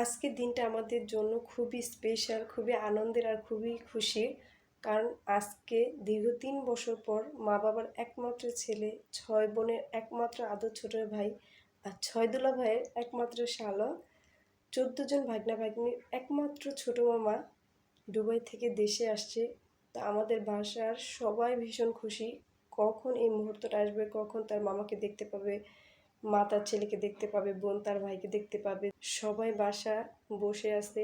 আজকের দিনটা আমাদের জন্য খুবই স্পেশাল খুবই আনন্দের আর খুবই খুশির কারণ আজকে দীর্ঘ তিন বছর পর মা বাবার একমাত্র ছেলে, ছয় বোনের একমাত্র আদর ছোট ভাই আর ছয় দুলা ভাইয়ের একমাত্র শালক চোদ্দ জন ভাগনা ভাগ্নির একমাত্র ছোট মামা দুবাই থেকে দেশে আসছে। তা আমাদের বাসার সবাই ভীষণ খুশি। কখন এই মুহূর্তটা আসবে, কখন তার মামাকে দেখতে পাবে মা তার ছেলেকে দেখতে পাবে, বোন তার ভাইকে দেখতে পাবে। সবাই বাসা বসে আছে।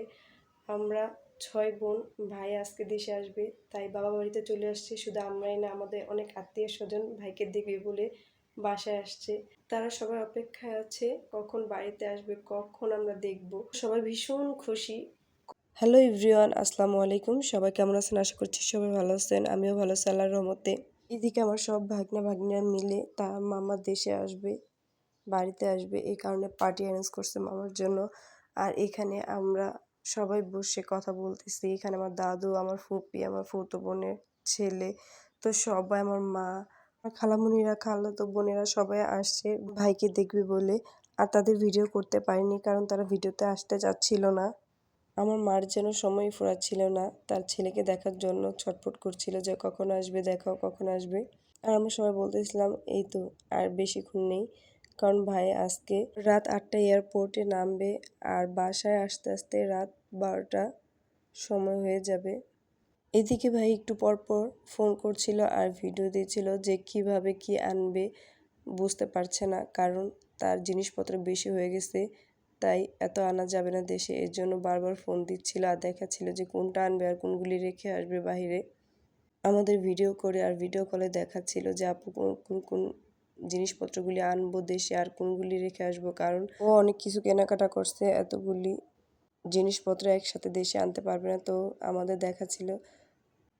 আমরা ছয় বোন, ভাই আজকে দেশে আসবে, তাই বাবা বাড়িতে চলে আসছে। শুধু আমরাই না, আমাদের অনেক আত্মীয় স্বজন ভাইকে দেখবে বলে বাসায় আসছে। তারা সবাই অপেক্ষায় আছে, কখন বাড়িতে আসবে, কখন আমরা দেখব। সবাই ভীষণ খুশি। হ্যালো ইভরিওয়ান আসসালামু আলাইকুম। সবাই কেমন আছেন? আশা করছি সবাই ভালো আছেন। আমিও ভালো আছি, আল্লাহর রহমতে। এদিকে আমার সব ভাগনা ভাগ্নিরা মিলে তার মামার দেশে আসবে। বাড়িতে আসবে এই কারণে পার্টি অ্যারেঞ্জ করছে মামার জন্য। আর এখানে আমরা সবাই বসে কথা বলতেছি। এখানে আমার দাদু, আমার ফুপি, আমার ফুতো বোনের ছেলে, তো সবাই আমার মা খালামুনিরা, খালাতো বোনেরা সবাই আসছে ভাইকে দেখবে বলে। আর তাদের ভিডিও করতে পারিনি কারণ তারা ভিডিওতে আসতে চাচ্ছিল না। আমার মার যেন সময় ফুরাচ্ছিল না। তার ছেলেকে দেখার জন্য ছটফট করছিল যে কখন আসবে, দেখাও কখন আসবে। আর আমরা সবাই বলতেছিলাম, এই তো, আর বেশিক্ষণ নেই। কারণ ভাই আজকে রাত আটটা এয়ারপোর্টে নামবে আর বাসায় আসতে আসতে রাত বারোটা সময় হয়ে যাবে। এদিকে ভাই একটু পর পর ফোন করছিল আর ভিডিও দিয়েছিল যে কীভাবে কি আনবে বুঝতে পারছে না, কারণ তার জিনিসপত্র বেশি হয়ে গেছে, তাই এত আনা যাবে না দেশে। এর জন্য বারবার ফোন দিচ্ছিল আর দেখাচ্ছিল যে কোনটা আনবে আর কোনগুলি রেখে আসবে বাহিরে। আমাদের ভিডিও করে আর ভিডিও কলে দেখাচ্ছিল যে আপু কোন কোন জিনিসপত্রগুলি আনব, দেশে আর কোনগুলি রেখে আসব? কারণ ও অনেক কিছু কেনাকাটা করছে, এতগুলি জিনিসপত্র একসাথে দেশে আনতে পারবে না। তো আমাদের দেখাচ্ছিল,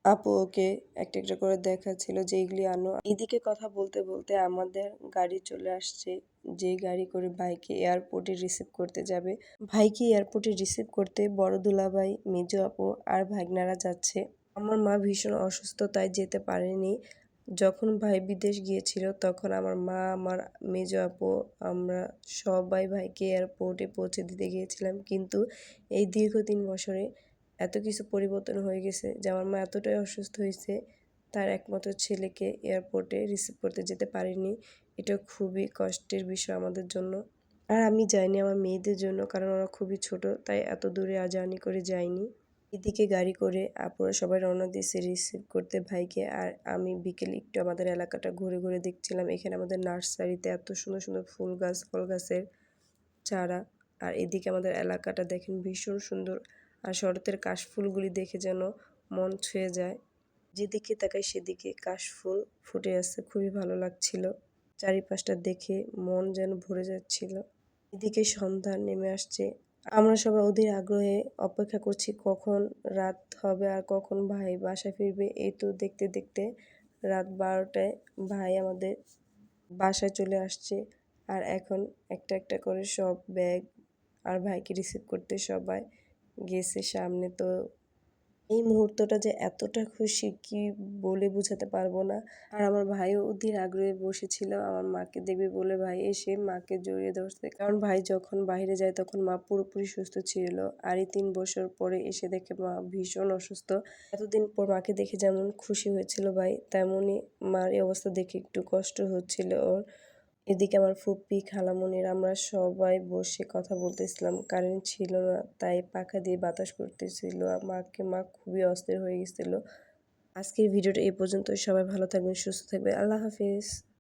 আপু ওকে একটা একটা করে দেখাচ্ছিল যে এইগুলি আনো। এদিকে কথা বলতে বলতে আমাদের গাড়ি চলে আসছে, যে গাড়ি করে ভাইকে এয়ারপোর্টে রিসিভ করতে যাবে। ভাইকে এয়ারপোর্টে রিসিভ করতে বড় দুলাভাই, মেজো আপু আর ভাগনারা যাচ্ছে। আমার মা ভীষণ অসুস্থ, তাই যেতে পারেনি। যখন ভাই বিদেশ গিয়েছিল, তখন আমার মা, আমার মেজ আপু, আমরা সবাই ভাইকে এয়ারপোর্টে পৌঁছে দিতে গিয়েছিলাম। কিন্তু এই দীর্ঘ তিন বছরে এত কিছু পরিবর্তন হয়ে গেছে যে আমার মা এতটাই অসুস্থ হয়েছে, তার একমাত্র ছেলেকে এয়ারপোর্টে রিসিভ করতে যেতে পারিনি। এটা খুবই কষ্টের বিষয় আমাদের জন্য। আর আমি যাইনি আমার মেয়েদের জন্য, কারণ ওরা খুবই ছোট, তাই এত দূরে আর জার্নি করে যাইনি। এদিকে গাড়ি করে আপুরা সবাই রওনা দিয়েছে রিসিভ করতে ভাইকে। আর আমি বিকেল একটু আমাদের এলাকাটা ঘুরে ঘুরে দেখছিলাম। এখানে আমাদের নার্সারিতে এত সুন্দর সুন্দর ফুল গাছ, ফল গাছের চারা। আর এদিকে আমাদের এলাকাটা দেখেন ভীষণ সুন্দর। আর শরতের কাশফুলগুলি দেখে যেন মন ছুঁয়ে যায়। যেদিকে তাকাই সেদিকে কাশফুল ফুটে আসছে, খুবই ভালো লাগছিল। চারিপাশটা দেখে মন যেন ভরে যাচ্ছিল। এদিকে সন্ধ্যা নেমে আসছে। আমরা সবাই ওদের আগ্রহে অপেক্ষা করছি কখন রাত হবে আর কখন ভাই বাসায় ফিরবে। এই তো দেখতে দেখতে রাত বারোটায় ভাই আমাদের বাসায় চলে আসছে আর এখন একটা একটা করে সব ব্যাগ আর ভাইকে রিসিভ করতে সবাই গেছে সামনে তো এই মুহূর্তটা যে এতটা খুশি কি বলে বোঝাতে পারব না। আর আমার ভাইও অধীর আগ্রহে বসেছিল আমার মাকে দেখবে বলে ভাই এসে মাকে জড়িয়ে ধরছে। কারণ ভাই যখন বাইরে যায় তখন মা পুরোপুরি সুস্থ ছিল। আর এই তিন বছর পরে এসে দেখে মা ভীষণ অসুস্থ। এতদিন পর মাকে দেখে যেমন খুশি হয়েছিল ভাই তেমনই মার এই অবস্থা দেখে একটু কষ্ট হচ্ছিল ওর। এদিকে আমার ফুপ্পি খালামনির, আমরা সবাই বসে কথা বলতেছিলাম। কারেন্ট ছিল না, তাই পাখা দিয়ে বাতাস করতেছিল। মাকে মা খুবই অস্থির হয়ে গেছিল। আজকের ভিডিওটা এই পর্যন্ত সবাই ভালো থাকবেন, সুস্থ থাকবেন। আল্লাহ হাফিজ।